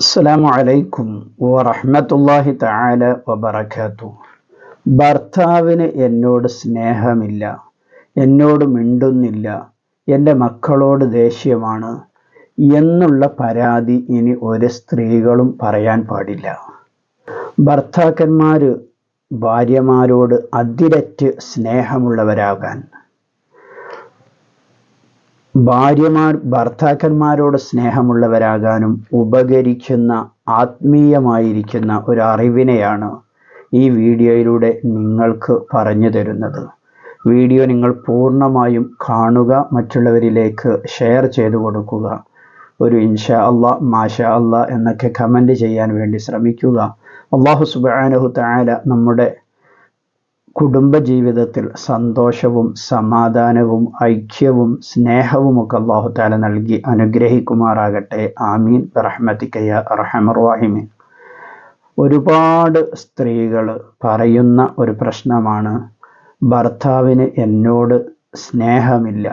അസ്സലാമു വലൈക്കും വറഹ്മത്തുള്ളാഹി തആല വബറകാതു ഭർത്താവിന് എന്നോട് സ്നേഹമില്ല എന്നോട് മിണ്ടുന്നില്ല എന്റെ മക്കളോട് ദേഷ്യമാണ് എന്നുള്ള പരാതി ഇനി ഒരു സ്ത്രീകളും പറയാൻ പാടില്ല. ഭർത്താക്കന്മാർ ഭാര്യമാരോട് അതിരറ്റ് സ്നേഹമുള്ളവരാകാൻ ഭാര്യമാർ ഭർത്താക്കന്മാരോട് സ്നേഹമുള്ളവരാകാനും ഉപകരിക്കുന്ന ആത്മീയമായിരിക്കുന്ന ഒരു അറിവിനെയാണ് ഈ വീഡിയോയിലൂടെ നിങ്ങൾക്ക് പറഞ്ഞു തരുന്നത്. വീഡിയോ നിങ്ങൾ പൂർണമായും കാണുക മറ്റുള്ളവരിലേക്ക് ഷെയർ ചെയ്തു കൊടുക്കുക. ഒരു ഇൻഷാ അള്ളാ മാഷ അള്ളാ എന്നൊക്കെ കമന്റ് ചെയ്യാൻ വേണ്ടി ശ്രമിക്കുക. അള്ളാഹു സുബാനഹു താല നമ്മുടെ കുടുംബജീവിതത്തിൽ സന്തോഷവും സമാധാനവും ഐക്യവും സ്നേഹവും ഒക്കെ അള്ളാഹു താല നൽകി അനുഗ്രഹിക്കുമാറാകട്ടെ. ആമീൻ. റഹ്മത്തിക്കയ്യ റഹമർവാഹിമീൻ ഒരുപാട് സ്ത്രീകൾ പറയുന്ന ഒരു പ്രശ്നമാണ് ഭർത്താവിന് എന്നോട് സ്നേഹമില്ല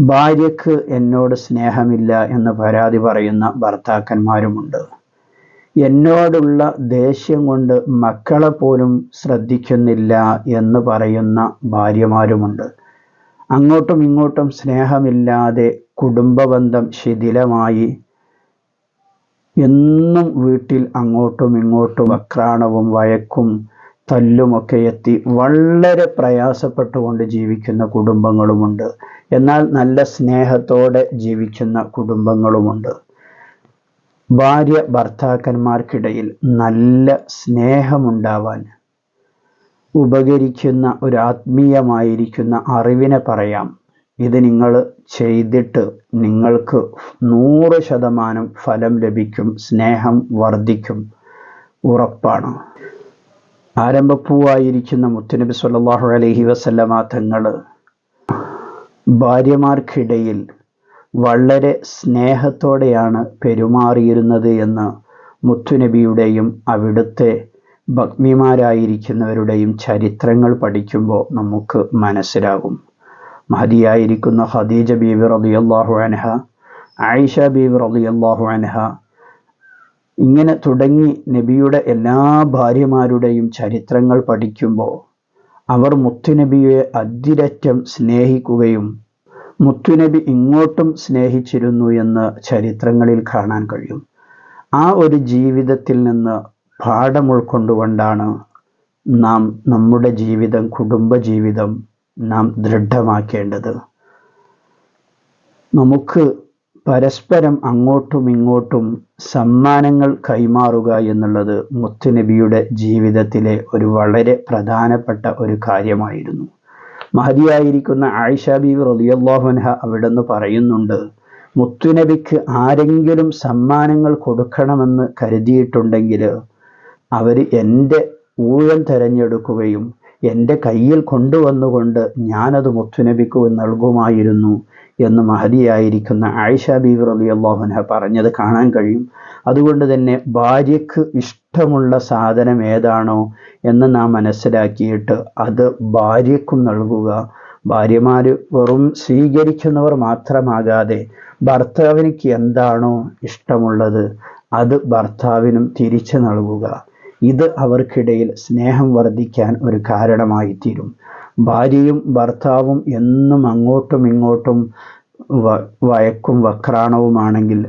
ഭാര്യക്ക് എന്നോട് സ്നേഹമില്ല എന്ന് പരാതി പറയുന്ന ഭർത്താക്കന്മാരുമുണ്ട്. എന്നോടുള്ള ദേഷ്യം കൊണ്ട് മക്കളെ പോലും ശ്രദ്ധിക്കുന്നില്ല എന്ന് പറയുന്ന ഭാര്യമാരുമുണ്ട്. അങ്ങോട്ടും ഇങ്ങോട്ടും സ്നേഹമില്ലാതെ കുടുംബബന്ധം ശിഥിലമായി എന്നും വീട്ടിൽ അങ്ങോട്ടും ഇങ്ങോട്ടും അക്രാണവും വഴക്കും തല്ലുമൊക്കെ എത്തി വളരെ പ്രയാസപ്പെട്ടുകൊണ്ട് ജീവിക്കുന്ന കുടുംബങ്ങളുമുണ്ട്. എന്നാൽ നല്ല സ്നേഹത്തോടെ ജീവിക്കുന്ന കുടുംബങ്ങളുമുണ്ട്. ഭാര്യ ഭർത്താക്കന്മാർക്കിടയിൽ നല്ല സ്നേഹമുണ്ടാവാൻ ഉപകരിക്കുന്ന ഒരു ആത്മീയമായിരിക്കുന്ന അറിവിനെ പറയാം. ഇത് നിങ്ങൾ ചെയ്തിട്ട് നിങ്ങൾക്ക് നൂറ് ശതമാനം ഫലം ലഭിക്കും സ്നേഹം വർദ്ധിക്കും. ഉറപ്പാണ്. ആരംഭപ്പൂവായിരിക്കുന്ന മുത്തുനബി സല്ലാഹു അലഹി വസല്ലമ തങ്ങൾ ഭാര്യമാർക്കിടയിൽ വളരെ സ്നേഹത്തോടെയാണ് പെരുമാറിയിരുന്നത് എന്ന് മുത്തുനബിയുടെയും അവിടുത്തെ ഭഗ്നിമാരായിരിക്കുന്നവരുടെയും ചരിത്രങ്ങൾ പഠിക്കുമ്പോൾ നമുക്ക് മനസ്സിലാകും. മഹതിയായിരിക്കുന്ന ഖദീജ ബീവി റളിയല്ലാഹു അൻഹ ആയിഷ ബീവി റളിയല്ലാഹു അൻഹ ഇങ്ങനെ തുടങ്ങി നബിയുടെ എല്ലാ ഭാര്യമാരുടെയും ചരിത്രങ്ങൾ പഠിക്കുമ്പോൾ അവർ മുത്തുനബിയെ അതിരറ്റം സ്നേഹിക്കുകയും മുത്തുനബി ഇങ്ങോട്ടും സ്നേഹിച്ചിരുന്നു എന്ന് ചരിത്രങ്ങളിൽ കാണാൻ കഴിയും. ആ ഒരു ജീവിതത്തിൽ നിന്ന് പാഠം ഉൾക്കൊണ്ടുകൊണ്ടാണ് നാം നമ്മുടെ ജീവിതം കുടുംബ ജീവിതം നാം ദൃഢമാക്കേണ്ടത്. നമുക്ക് പരസ്പരം അങ്ങോട്ടും ഇങ്ങോട്ടും സമ്മാനങ്ങൾ കൈമാറുക എന്നുള്ളത് മുത്തുനബിയുടെ ജീവിതത്തിലെ ഒരു വളരെ പ്രധാനപ്പെട്ട ഒരു കാര്യമായിരുന്നു. മഹതിയായിരിക്കുന്ന ആയിഷ ബീവി റളിയല്ലാഹുൻഹ അവിടുന്ന് പറയുന്നുണ്ട് മുത്തുനബിക്ക് ആരെങ്കിലും സമ്മാനങ്ങൾ കൊടുക്കണമെന്ന് കരുതിയിട്ടുണ്ടെങ്കിൽ അവർ എന്റെ ഊഴം തിരഞ്ഞെടുക്കുകയും എന്റെ കയ്യിൽ കൊണ്ടുവന്നുകൊണ്ട് ഞാനത് മുത്തുനബിക്ക് നൽകുമായിരുന്നു എന്ന് മഹതിയായിരിക്കുന്ന ആയിഷ ബീവർ അലി അള്ളാഹുനഹ പറഞ്ഞത് കാണാൻ കഴിയും. അതുകൊണ്ട് തന്നെ ഭാര്യയ്ക്ക് ഇഷ്ടമുള്ള സാധനം ഏതാണോ എന്ന് നാം മനസ്സിലാക്കിയിട്ട് അത് ഭാര്യയ്ക്കും നൽകുക. ഭാര്യമാർ വെറും സ്വീകരിക്കുന്നവർ മാത്രമാകാതെ ഭർത്താവിനിക്ക് എന്താണോ ഇഷ്ടമുള്ളത് അത് ഭർത്താവിനും തിരിച്ചു നൽകുക. ഇത് അവർക്കിടയിൽ സ്നേഹം വർദ്ധിക്കാൻ ഒരു കാരണമായി തീരും ഭാര്യയും ഭർത്താവും എന്നും അങ്ങോട്ടും ഇങ്ങോട്ടും വയക്കും വക്രാണവുമാണെങ്കിൽ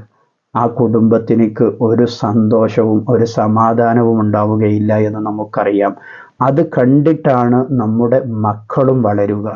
ആ കുടുംബത്തിനേക്ക് ഒരു സന്തോഷവും ഒരു സമാധാനവും ഉണ്ടാവുകയില്ല എന്ന് നമുക്കറിയാം. അത് കണ്ടിട്ടാണ് നമ്മുടെ മക്കളും വളരുക.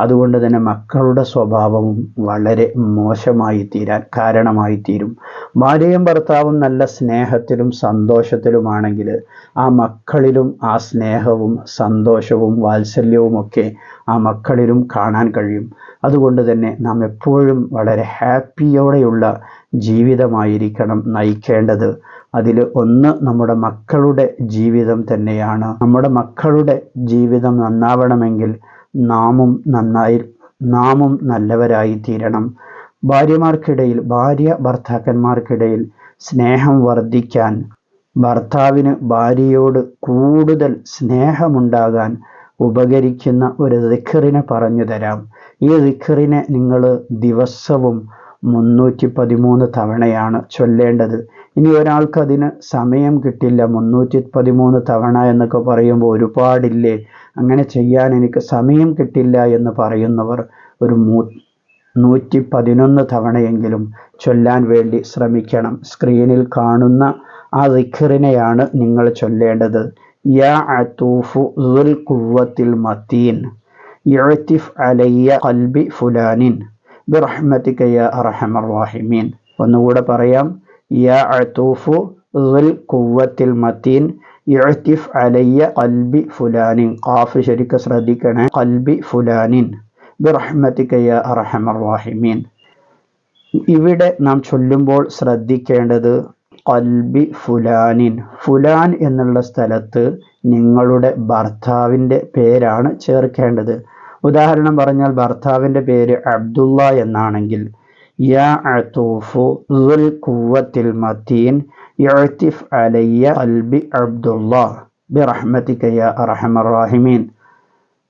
അതുകൊണ്ട് തന്നെ മക്കളുടെ സ്വഭാവവും വളരെ മോശമായി തീരാൻ കാരണമായി തീരും ഭാര്യയും ഭർത്താവും നല്ല സ്നേഹത്തിലും സന്തോഷത്തിലുമാണെങ്കിൽ ആ മക്കളിലും ആ സ്നേഹവും സന്തോഷവും വാത്സല്യവുമൊക്കെ ആ മക്കളിലും കാണാൻ കഴിയും. അതുകൊണ്ട് തന്നെ നാം എപ്പോഴും വളരെ ഹാപ്പിയോടെയുള്ള ജീവിതമായിരിക്കണം നയിക്കേണ്ടത്. അതിൽ ഒന്ന് നമ്മുടെ മക്കളുടെ ജീവിതം തന്നെയാണ്. നമ്മുടെ മക്കളുടെ ജീവിതം നന്നാവണമെങ്കിൽ നാമും നന്നായി നാമും നല്ലവരായി തീരണം ഭാര്യമാർക്കിടയിൽ ഭാര്യ ഭർത്താക്കന്മാർക്കിടയിൽ സ്നേഹം വർദ്ധിക്കാൻ ഭർത്താവിന് ഭാര്യയോട് കൂടുതൽ സ്നേഹമുണ്ടാകാൻ ഉപകരിക്കുന്ന ഒരു ദിഖറിനെ പറഞ്ഞു തരാം. ഈ ദിഖറിനെ നിങ്ങൾ ദിവസവും മുന്നൂറ്റി പതിമൂന്ന് തവണയാണ് ചൊല്ലേണ്ടത്. ഇനി ഒരാൾക്ക് അതിന് സമയം കിട്ടില്ല. മുന്നൂറ്റി പതിമൂന്ന് തവണ എന്നൊക്കെ പറയുമ്പോൾ ഒരുപാടില്ലേ? അങ്ങനെ ചെയ്യാൻ എനിക്ക് സമയം കിട്ടില്ല എന്ന് പറയുന്നവർ ഒരു മൂ നൂറ്റി പതിനൊന്ന് തവണയെങ്കിലും ചൊല്ലാൻ വേണ്ടി ശ്രമിക്കണം. സ്ക്രീനിൽ കാണുന്ന ആ ദിഖറിനെയാണ് നിങ്ങൾ ചൊല്ലേണ്ടത്. യാ ദുൽ മത്തീൻ. യഅ്തിഫ് അലയ്യ കൽബി ഫുലാനിൻ. ബിറഹ്മതിക യാ അർഹമർ റഹീമീൻ. ഒന്നുകൂടെ പറയാം. യാ അത്തൂഫു ദുൽ കുവ്വത്തിൽ മത്തീൻ യഅ്തിഫ് അലയ്യ ഖൽബി ഫുലാനിൻ ഖാഫ് ശരിക്ക് ശ്രദ്ധിക്കണേ ഖൽബി ഫുലാനിൻ ബിറഹ്മതിക യ അർഹമർ റഹീമീൻ ഇവിടെ നാം ചൊല്ലുമ്പോൾ ശ്രദ്ധിക്കേണ്ടത് കൽബി ഫുലാനിൻ ഫുലാൻ എന്നുള്ള സ്ഥലത്ത് നിങ്ങളുടെ ഭർത്താവിന്റെ പേരാണ് ചേർക്കേണ്ടത്. ഉദാഹരണം പറഞ്ഞാൽ ഭർത്താവിന്റെ പേര് അബ്ദുള്ള എന്നാണെങ്കിൽ യാ അത്തൂഫു ദുൽ കുവത്തിൽ മതീൻ യഅ്തിഫ് അലയ്യ അബ്ദുള്ള ബിറഹ്മതിക യാ അർഹമർ റഹീമീൻ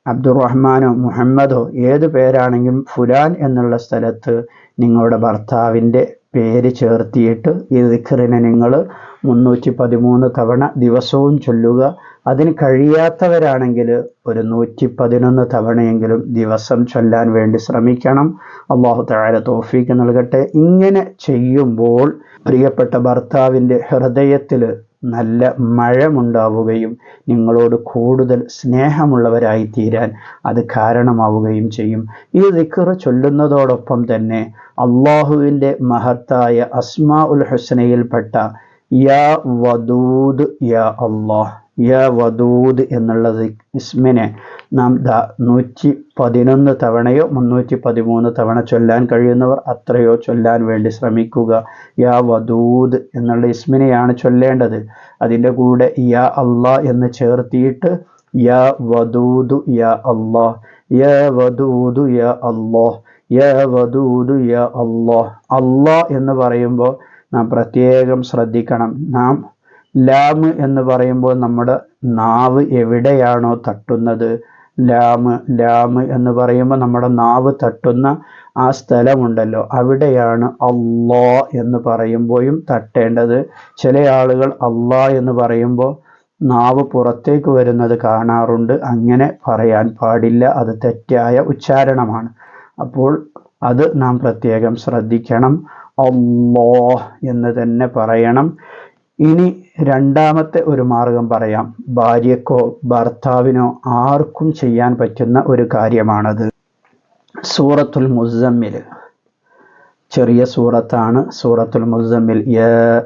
അബ്ദുറഹ്മാനോ മുഹമ്മദോ ഏത് പേരാണെങ്കിലും ഫുലാൻ എന്നുള്ള സ്ഥലത്ത് നിങ്ങളുടെ ഭർത്താവിന്റെ പേര് ചേർത്തിയിട്ട് ഈ ദിഖറിനെ നിങ്ങൾ മുന്നൂറ്റി പതിമൂന്ന് തവണ ദിവസവും ചൊല്ലുക. അതിന് കഴിയാത്തവരാണെങ്കിൽ ഒരു നൂറ്റി പതിനൊന്ന് തവണയെങ്കിലും ദിവസം ചൊല്ലാൻ വേണ്ടി ശ്രമിക്കണം. അള്ളാഹു താഴെ തോഫീക്ക് നൽകട്ടെ. ഇങ്ങനെ ചെയ്യുമ്പോൾ പ്രിയപ്പെട്ട ഭർത്താവിന്റെ ഹൃദയത്തിൽ നല്ല മഴമുണ്ടാവുകയും നിങ്ങളോട് കൂടുതൽ സ്നേഹമുള്ളവരായി തീരാൻ അത് കാരണമാവുകയും ചെയ്യും. ഈ ദിക്കറ് ചൊല്ലുന്നതോടൊപ്പം തന്നെ അള്ളാഹുവിന്റെ മഹത്തായ അസ്മാ ഉൽ ഹുസനയിൽപ്പെട്ട യാ വദൂദ് യാ അള്ളാഹ് യാ വദൂദ് എന്നുള്ള ഇസ്മിനെ നാം നൂറ്റി പതിനൊന്ന് തവണയോ മുന്നൂറ്റി പതിമൂന്ന് തവണ ചൊല്ലാൻ കഴിയുന്നവർ അത്രയോ ചൊല്ലാൻ വേണ്ടി ശ്രമിക്കുക. യാ വദൂദ് എന്നുള്ള ഇസ്മിനെയാണ് ചൊല്ലേണ്ടത്. അതിന്റെ കൂടെ യാ അള്ളാ എന്ന് ചേർത്തിയിട്ട് യാ വദൂദു യാ അള്ളാ യാ വദൂദു യാ അള്ളാ യാ വദൂദു യാ അള്ളാ അള്ളാ എന്ന് പറയുമ്പോൾ നാം പ്രത്യേകം ശ്രദ്ധിക്കണം. നാം ലാമ് എന്ന് പറയുമ്പോൾ നമ്മുടെ നാവ് എവിടെയാണോ തട്ടുന്നത്. ലാമ് ലാമ് എന്ന് പറയുമ്പോൾ നമ്മുടെ നാവ് തട്ടുന്ന ആ സ്ഥലമുണ്ടല്ലോ. അവിടെയാണ് അള്ളാ എന്ന് പറയുമ്പോഴും തട്ടേണ്ടത്. ചില ആളുകൾ അള്ളാ എന്ന് പറയുമ്പോൾ നാവ് പുറത്തേക്ക് വരുന്നത് കാണാറുണ്ട്. അങ്ങനെ പറയാൻ പാടില്ല. അത് തെറ്റായ ഉച്ചാരണമാണ്. അപ്പോൾ അത് നാം പ്രത്യേകം ശ്രദ്ധിക്കണം. അള്ളാ എന്ന് തന്നെ പറയണം. ഇനി രണ്ടാമത്തെ ഒരു മാർഗം പറയാം. ഭാര്യക്കോ ഭർത്താവിനോ ആർക്കും ചെയ്യാൻ പറ്റുന്ന ഒരു കാര്യമാണത്. സൂറത്തുൽ മുസമ്മിൽ ചെറിയ സൂറത്താണ് സൂറത്തുൽ മുസമ്മിൽ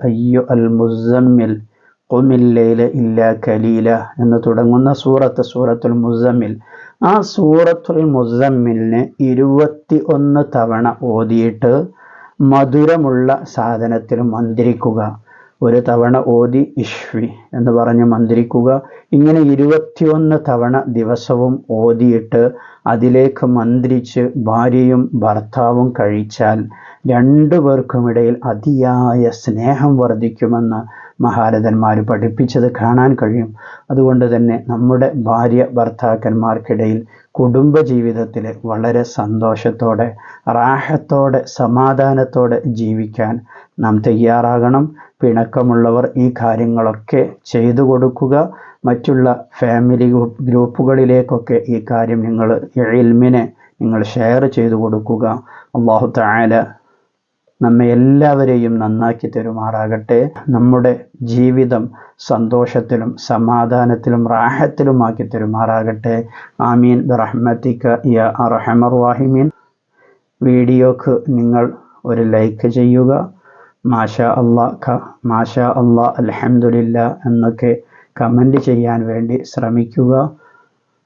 അയ്യോ അൽ മുസമ്മിൽ കൊമില്ലയിൽ ഇല്ല കലീല എന്ന് തുടങ്ങുന്ന സൂറത്ത് സൂറത്തുൽ മുസമ്മിൽ ആ സൂറത്തുൽ മുസമ്മിലിന് ഇരുപത്തി ഒന്ന് തവണ ഓതിയിട്ട് മധുരമുള്ള സാധനത്തിൽ മന്ത്രിക്കുക. ഒരു തവണ ഓതി ഇഷ്വി എന്ന് പറഞ്ഞ് മന്ത്രിക്കുക. ഇങ്ങനെ ഇരുപത്തിയൊന്ന് തവണ ദിവസവും ഓതിയിട്ട് അതിലേക്ക് മന്ത്രിച്ച് ഭാര്യയും ഭർത്താവും കഴിച്ചാൽ രണ്ടു പേർക്കുമിടയിൽ അതിയായ സ്നേഹം വർദ്ധിക്കുമെന്ന് മഹാരഥന്മാർ പഠിപ്പിച്ചത് കാണാൻ കഴിയും. അതുകൊണ്ട് തന്നെ നമ്മുടെ ഭാര്യ ഭർത്താക്കന്മാർക്കിടയിൽ കുടുംബ ജീവിതത്തിൽ വളരെ സന്തോഷത്തോടെ റാഹത്തോടെ സമാധാനത്തോടെ ജീവിക്കാൻ നാം തയ്യാറാകണം. പിണക്കമുള്ളവർ ഈ കാര്യങ്ങളൊക്കെ ചെയ്തു കൊടുക്കുക. മറ്റുള്ള ഫാമിലി ഗ്രൂപ്പുകളിലേക്കൊക്കെ ഈ കാര്യം നിങ്ങൾ ഇൽമിനെ നിങ്ങൾ ഷെയർ ചെയ്തു കൊടുക്കുക. അള്ളാഹു താല നമ്മെ എല്ലാവരെയും നന്നാക്കി തരുമാറാകട്ടെ. നമ്മുടെ ജീവിതം സന്തോഷത്തിലും സമാധാനത്തിലും റാഹത്തിലുമാക്കി തരുമാറാകട്ടെ. ആമീൻ. റഹ്മത്തിക്ക യ അറഹമർ വാഹിമീൻ വീഡിയോക്ക് നിങ്ങൾ ഒരു ലൈക്ക് ചെയ്യുക. മാഷ അള്ളാ ഖ മാഷ അള്ളാ അലഹമുല്ല എന്നൊക്കെ കമന്റ് ചെയ്യാൻ വേണ്ടി ശ്രമിക്കുക.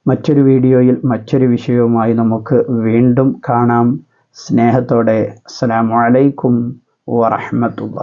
മറ്റൊരു വീഡിയോയിൽ മറ്റൊരു വിഷയവുമായി നമുക്ക് വീണ്ടും കാണാം. സ്നേഹത്തോടെ അസ്സാം വലൈക്കും വറഹമത്തുള്ള